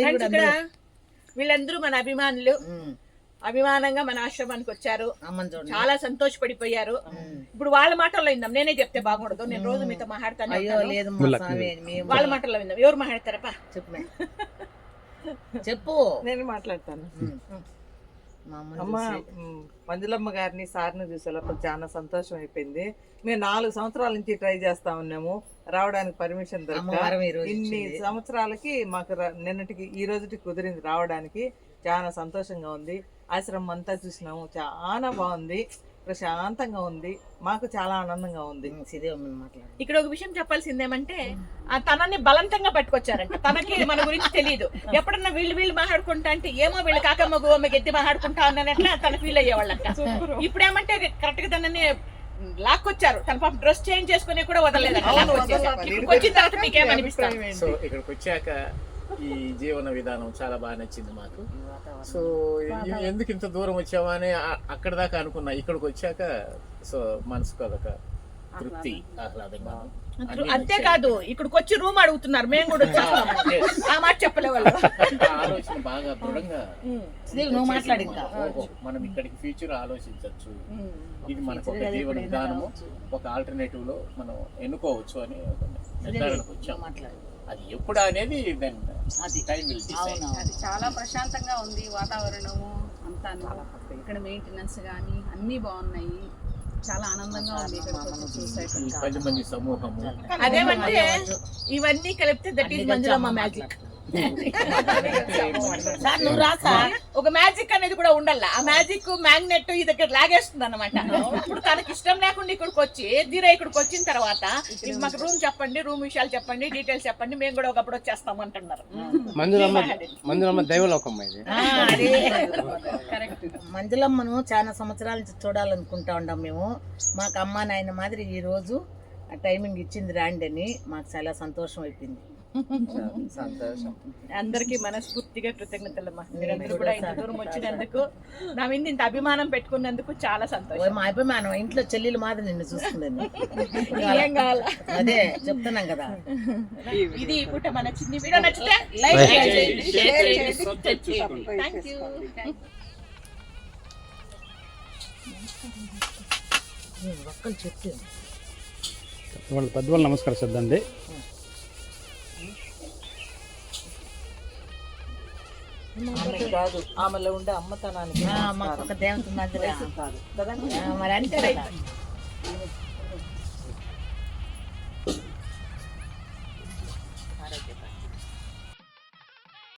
ఇక్కడ వీళ్ళందరూ మన అభిమానులు. అభిమానంగా మన ఆశ్రమానికి వచ్చారు. చాలా సంతోషపడిపోయారు. ఇప్పుడు వాళ్ళ మాటల్లో విందాం. నేనే చెప్తే బాగుండదు. నేను రోజు మీతో మాట్లాడతాను వాళ్ళ. మాటల్లో విందాం. ఎవరు మాట్లాడతారప్పా? చెప్పు. నేను మాట్లాడతాను. అమ్మ మంజులమ్మ గారిని సార్ని చూసేటప్పుడు చాలా సంతోషం అయిపోయింది మేము నాలుగు సంవత్సరాల నుంచి ట్రై చేస్తా ఉన్నాము. రావడానికి పర్మిషన్ దొరక. అమ్మవారం ఈ రోజు ఇన్ని. సంవత్సరాలకి మాకు నిన్నటికి ఈ రోజుకి కుదిరింది రావడానికి. చాలా సంతోషంగా ఉంది. ఆశ్రమం అంతా చూసినాము. చాలా బాగుంది. ప్రశాంతంగా ఉంది. మాకు చాలా ఆనందంగా ఉంది. ఇక్కడ ఒక విషయం చెప్పాల్సిందేమంటే ఆ తనని బలవంతంగా పట్టుకొచ్చారంట. తనకి మన గురించి తెలియదు ఎప్పుడన్నా వీళ్ళు వీళ్ళు మాట్లాడుకుంటా అంటే ఏమో వీళ్ళు కాకమ్మ గోవమ్మ గెత్తి మాట్లాడుకుంటా అన్నట్లా తన ఫీల్ అయ్యేవాళ్ళంట. ఇప్పుడేమంటే కరెక్ట్గా తనని లాక్కొచ్చారు. తన పాప డ్రెస్ చేంజ్ చేసుకుని కూడా. ఇక్కడికి వచ్చిన తర్వాత మీకేమనిపిస్తుంది? సో ఇక్కడికి వచ్చాక ఈ జీవన విధానం చాలా బాగా నచ్చింది మాకు. సో ఎందుకు ఇంత దూరం వచ్చామా అని అక్కడ దాకా అనుకున్నా. ఇక్కడికి వచ్చాక సో మనసుకు అదొక తృప్తి. ఆహ్లాదంగా అంతేకాదు ఇక్కడికి వచ్చి రూమ్ అడుగుతున్నారు మేము కూడా. ఆ మాట చెప్పలే వాళ్ళు ఆ ఆలోచన బాగా దృఢంగా నువ్వు మాట్లాడు మనం ఇక్కడికి ఫ్యూచర్ ఆలోచించవచ్చు. ఇది మనకు ఒక జీవన విధానము. ఒక ఆల్టర్నేటివ్లో మనం ఎన్నుకోవచ్చు అని నిర్ధారణకు వచ్చాం. అది ఎప్పుడు అనేది చాలా ప్రశాంతంగా ఉంది వాతావరణము అంతాను. ఇక్కడ మెయింటెనెన్స్ కానీ అన్నీ బాగున్నాయి. చాలా ఆనందంగా ఉంది ఇక్కడికి వచ్చి చూసాక ఈ పది మంది సమూహము. అదేమంటే ఇవన్నీ కలిపితే that is Manjulamma magic sir నువ్వు రాసా ఒక మ్యాజిక్ అనేది కూడా ఉండాల? ఆ మ్యాజిక్ మ్యాగ్నెట్ ఇది ఇక్కడ లాగేస్తుంది అనమాట ఇప్పుడు తనకి ఇష్టం లేకుండా ఇక్కడికి వచ్చి జీరో ఇక్కడికి వచ్చిన తర్వాత ఇది మాకు రూమ్ చెప్పండి రూమ్ విషయాలు చెప్పండి డీటెయిల్స్ చెప్పండి మేము కూడా ఒకప్పుడు వచ్చేస్తాం అంటున్నారు. మంజులమ్మ మంజులమ్మ దైవలోకమ్మ ఇది. మంజులమ్మను చాలా సంవత్సరాల నుంచి చూడాలనుకుంటా ఉన్నాం మేము. మాకు అమ్మ నాయన మాదిరి ఈ రోజు ఆ టైమింగ్ ఇచ్చింది రాండి అని మాకు చాలా సంతోషం అయిపోయింది. సంతోషం. అందరికీ మనస్ఫూర్తిగా కృతజ్ఞతలమ్మా మీరందరూ కూడా ఇంత దూరం వచ్చినందుకు నా మీద ఇంత అభిమానం పెట్టుకున్నందుకు చాలా సంతోషం. మా అభిమానం ఇంట్లో చెల్లెలు మాదిరి నిన్ను చూస్తుందని. ఏం కావాలా? అదే చెప్తున్నాం కదా. ఇది పూట మన చిన్ని వీడియో నచ్చితే లైక్ చేయండి. షేర్ చేయండి. థ్యాంక్ యూ ఒక్కరు చెప్తే వాళ్ళ పెద్దవాళ్ళు నమస్కారం చేద్దండి. ఆమె కాదు ఆమెలో ఉండే అమ్మతనానికి మరి అంటే కదా.